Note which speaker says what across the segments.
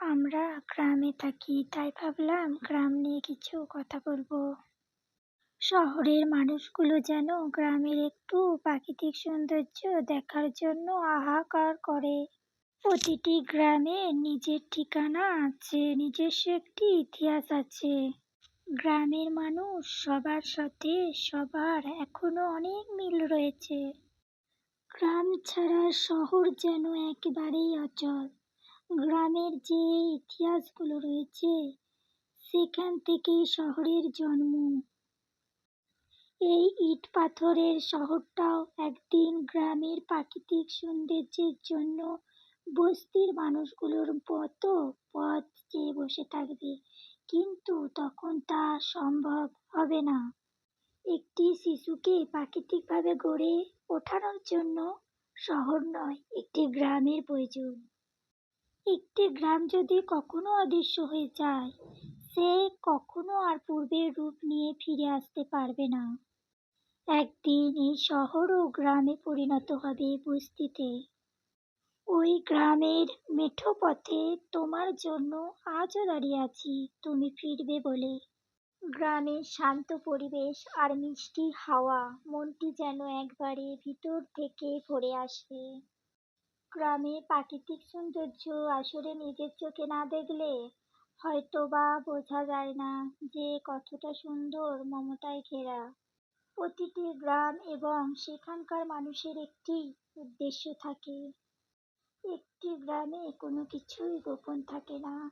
Speaker 1: আমরা গ্রামে থাকি, তাই ভাবলাম গ্রাম নিয়ে কিছু কথা বলব। শহরের মানুষগুলো যেন গ্রামের একটু প্রাকৃতিক সৌন্দর্য দেখার জন্য হাহাকার করে। প্রতিটি গ্রামে নিজের ঠিকানা আছে, নিজস্ব একটি ইতিহাস আছে। গ্রামের মানুষ সবার সাথে সবার এখনও অনেক মিল রয়েছে। গ্রাম ছাড়া শহর যেন একেবারেই অচল। গ্রামের যে ইতিহাসগুলো রয়েছে, সেখান থেকেই শহরের জন্ম। এই ইট পাথরের শহরটাও একদিন গ্রামের প্রাকৃতিক সৌন্দর্যের জন্য বস্তির মানুষগুলোর মতো পথ চেয়ে বসে থাকবে। কিন্তু তখন তা সম্ভব হবে না। একটি শিশুকে প্রাকৃতিকভাবে গড়ে ওঠানোর জন্য শহর নয়, একটি গ্রামের প্রয়োজন। একটি গ্রাম যদি কখনো অদৃশ্য হয়ে যায়, সে কখনো আর পূর্বের রূপ নিয়ে ফিরে আসতে পারবে না। একদিন এই শহর ও গ্রামে পরিণত হবে বস্তিতে। ওই গ্রামের মেঠো পথে তোমার জন্য আজও দাঁড়িয়ে আছি, তুমি ফিরবে বলে। গ্রামের শান্ত পরিবেশ আর মিষ্টি হাওয়া, মনটি যেন একবারে ভিতর থেকে ভরে আসবে। গ্রামের প্রাকৃতিক সৌন্দর্য আসলে নিজের চোখে না দেখলে হয়তো বা বোঝা যায় না যে কতটা সুন্দর মমতায় ঘেরা। প্রতিটি গ্রাম এবং সেখানকার মানুষের একটি উদ্দেশ্য থাকে। একটি গ্রামে কোনো কিছুই গোপন থাকে না।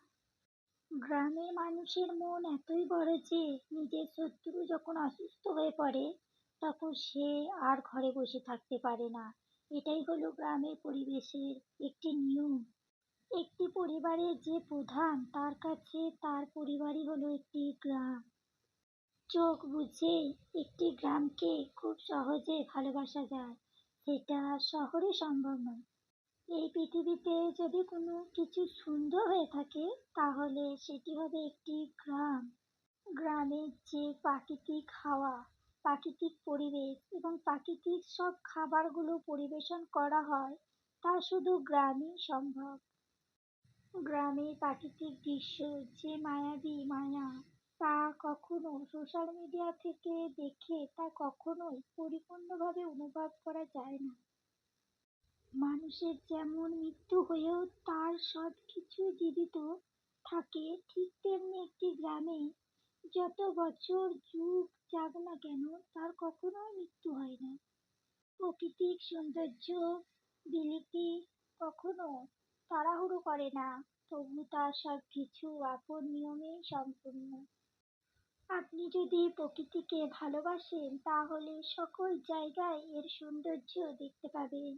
Speaker 1: গ্রামের মানুষের মন এতই বড় যে নিজের শত্রু যখন অসুস্থ হয়ে পড়ে, তখন সে আর ঘরে বসে থাকতে পারে না। এটাই হলো গ্রামের পরিবেশের একটি নিয়ম। একটি পরিবারের যে প্রধান, তার কাছে তার পরিবারই হলো একটি গ্রাম। চোখ বুঝে একটি গ্রামকে খুব সহজে ভালোবাসা যায়, সেটা শহরে সম্ভব নয়। এই পৃথিবীতে যদি কোনো কিছু সুন্দর হয়ে থাকে, তাহলে সেটি হবে একটি গ্রাম। গ্রামের যে প্রাকৃতিক হাওয়া প্রাকৃতিক পরিবেশ এবং প্রাকৃতিক সব খাবারগুলো পরিবেশন করা হয়, তা শুধু গ্রামেই সম্ভব। গ্রামের প্রাকৃতিক দৃশ্য যে মায়াবী মায়া, তা কখনো সোশ্যাল মিডিয়া থেকে দেখে তা কখনোই পরিপূর্ণভাবে অনুভব করা যায় না। মানুষের যেমন মৃত্যু হয়েও তার সব কিছুই জীবিত থাকে, ঠিক তেমনি একটি গ্রামে যত বছর যুগ যাক না কেন, তার কখনোই মৃত্যু হয় না। প্রাকৃতিক সৌন্দর্য, বিলিতি কখনো তাড়াহুড়ো করে না, তবু তার সব কিছু আপন নিয়মেই সম্পূর্ণ। আপনি যদি প্রকৃতিকে ভালোবাসেন, তাহলে সকল জায়গায় এর সৌন্দর্য দেখতে পাবেন।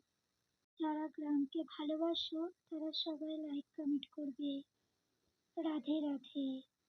Speaker 1: যারা গ্রামকে ভালোবাসো, তারা সবাই লাইক কমেন্ট করবে। রাধে রাধে।